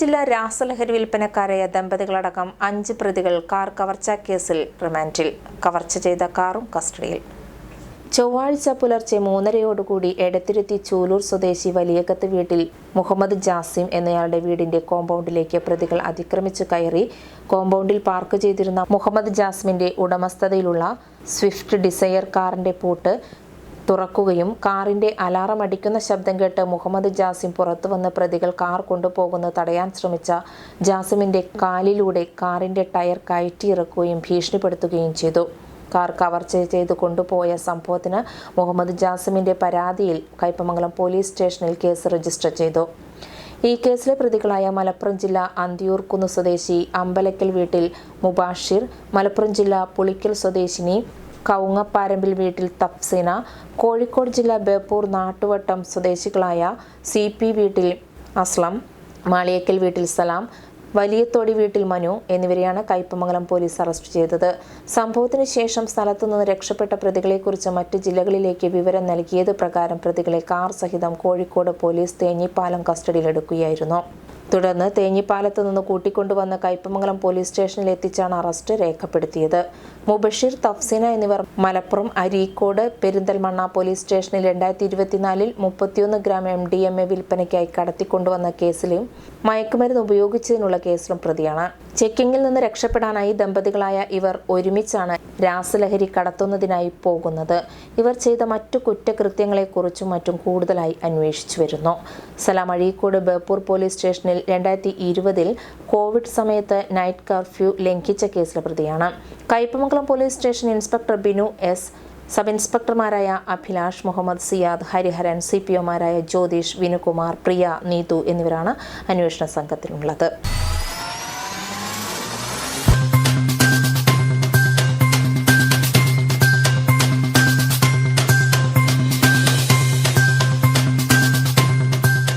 ജില്ലാ രാസലഹരി വിൽപ്പനക്കാരായ ദമ്പതികളടക്കം അഞ്ച് പ്രതികൾ കാർ കവർച്ച കേസിൽ റിമാൻഡിൽ. കവർച്ച ചെയ്ത കാറും കസ്റ്റഡിയിൽ. ചൊവ്വാഴ്ച പുലർച്ചെ മൂന്നരയോടുകൂടി എടത്തിരുത്തി ചൂലൂർ സ്വദേശി വലിയകത്ത് വീട്ടിൽ മുഹമ്മദ് ജാസിം എന്നയാളുടെ വീടിന്റെ കോമ്പൗണ്ടിലേക്ക് പ്രതികൾ അതിക്രമിച്ചു കയറി. കോമ്പൗണ്ടിൽ പാർക്ക് ചെയ്തിരുന്ന മുഹമ്മദ് ജാസ്മിന്റെ ഉടമസ്ഥതയിലുള്ള സ്വിഫ്റ്റ് ഡിസയർ കാറിന്റെ പൂട്ട് തുറക്കുകയും കാറിന്റെ അലാറം അടിക്കുന്ന ശബ്ദം കേട്ട് മുഹമ്മദ് ജാസിം പുറത്തു വന്ന് പ്രതികൾ കാർ കൊണ്ടുപോകുന്നത് തടയാൻ ശ്രമിച്ച ജാസിമിന്റെ കാലിലൂടെ കാറിന്റെ ടയർ കയറ്റിയിറക്കുകയും ഭീഷണിപ്പെടുത്തുകയും ചെയ്തു. കാർ കവർച്ച ചെയ്ത് കൊണ്ടുപോയ സംഭവത്തിന് മുഹമ്മദ് ജാസിമിന്റെ പരാതിയിൽ കൈപ്പമംഗലം പോലീസ് സ്റ്റേഷനിൽ കേസ് രജിസ്റ്റർ ചെയ്തു. ഈ കേസിലെ പ്രതികളായ മലപ്പുറം ജില്ല അന്തിയൂർക്കുന്ന് സ്വദേശി അമ്പലക്കൽ വീട്ടിൽ മുബാഷിർ മലപ്പുറം ജില്ല പുളിക്കൽ സ്വദേശിനി കൗങ്ങപ്പാരമ്പിൽ വീട്ടിൽ തഫ്സീന കോഴിക്കോട് ജില്ല ബേപ്പൂർ നാട്ടുവട്ടം സ്വദേശികളായ സി പി വീട്ടിൽ അസ്ലം മാളിയക്കൽ വീട്ടിൽ സലാം വലിയത്തോടി വീട്ടിൽ മനു എന്നിവരെയാണ് കയ്പമംഗലം പോലീസ് അറസ്റ്റ് ചെയ്തത്. സംഭവത്തിന് ശേഷം സ്ഥലത്തുനിന്ന് രക്ഷപ്പെട്ട പ്രതികളെക്കുറിച്ച് മറ്റ് ജില്ലകളിലേക്ക് വിവരം നൽകിയത് പ്രകാരം പ്രതികളെ കാർ സഹിതം കോഴിക്കോട് പോലീസ് തേഞ്ഞിപ്പാലം കസ്റ്റഡിയിലെടുക്കുകയായിരുന്നു. തുടർന്ന് തേഞ്ഞിപ്പാലത്ത് നിന്ന് കൂട്ടിക്കൊണ്ടുവന്ന കയ്പമംഗലം പോലീസ് സ്റ്റേഷനിൽ എത്തിച്ചാണ് അറസ്റ്റ് രേഖപ്പെടുത്തിയത്. മുബഷീർ തഫ്സീന എന്നിവർ മലപ്പുറം അരീക്കോട് പെരിന്തൽമണ്ണ പോലീസ് സ്റ്റേഷനിൽ രണ്ടായിരത്തി ഇരുപത്തിനാലിൽ മുപ്പത്തിയൊന്ന് gram M D M A വിൽപ്പനയ്ക്കായി കടത്തിക്കൊണ്ടുവന്ന കേസിലും മയക്കുമരുന്ന് ഉപയോഗിച്ചതിനുള്ള കേസിലും പ്രതിയാണ്. ചെക്കിങ്ങിൽ നിന്ന് രക്ഷപ്പെടാനായി ദമ്പതികളായ ഇവർ ഒരുമിച്ചാണ് രാസലഹരി കടത്തുന്നതിനായി പോകുന്നത്. ഇവർ ചെയ്ത മറ്റു കുറ്റകൃത്യങ്ങളെക്കുറിച്ചും മറ്റും കൂടുതലായി അന്വേഷിച്ചു വരുന്നു. സലാം അഴീക്കോട് ബേപ്പൂർ പോലീസ് സ്റ്റേഷനിൽ രണ്ടായിരത്തി ഇരുപതിൽ കോവിഡ് സമയത്ത് നൈറ്റ് കർഫ്യൂ ലംഘിച്ച കേസിലെ പ്രതിയാണ്. Kaipamangalam police station inspector Binu S sub ഇൻസ്പെക്ടർമാരായ Abhilash Muhammad Siyad Hariharan C P ഒമാരായ ജ്യോതിഷ് വിനുകുമാർ പ്രിയ നീതു എന്നിവരാണ് അന്വേഷണ സംഘത്തിലുള്ളത്.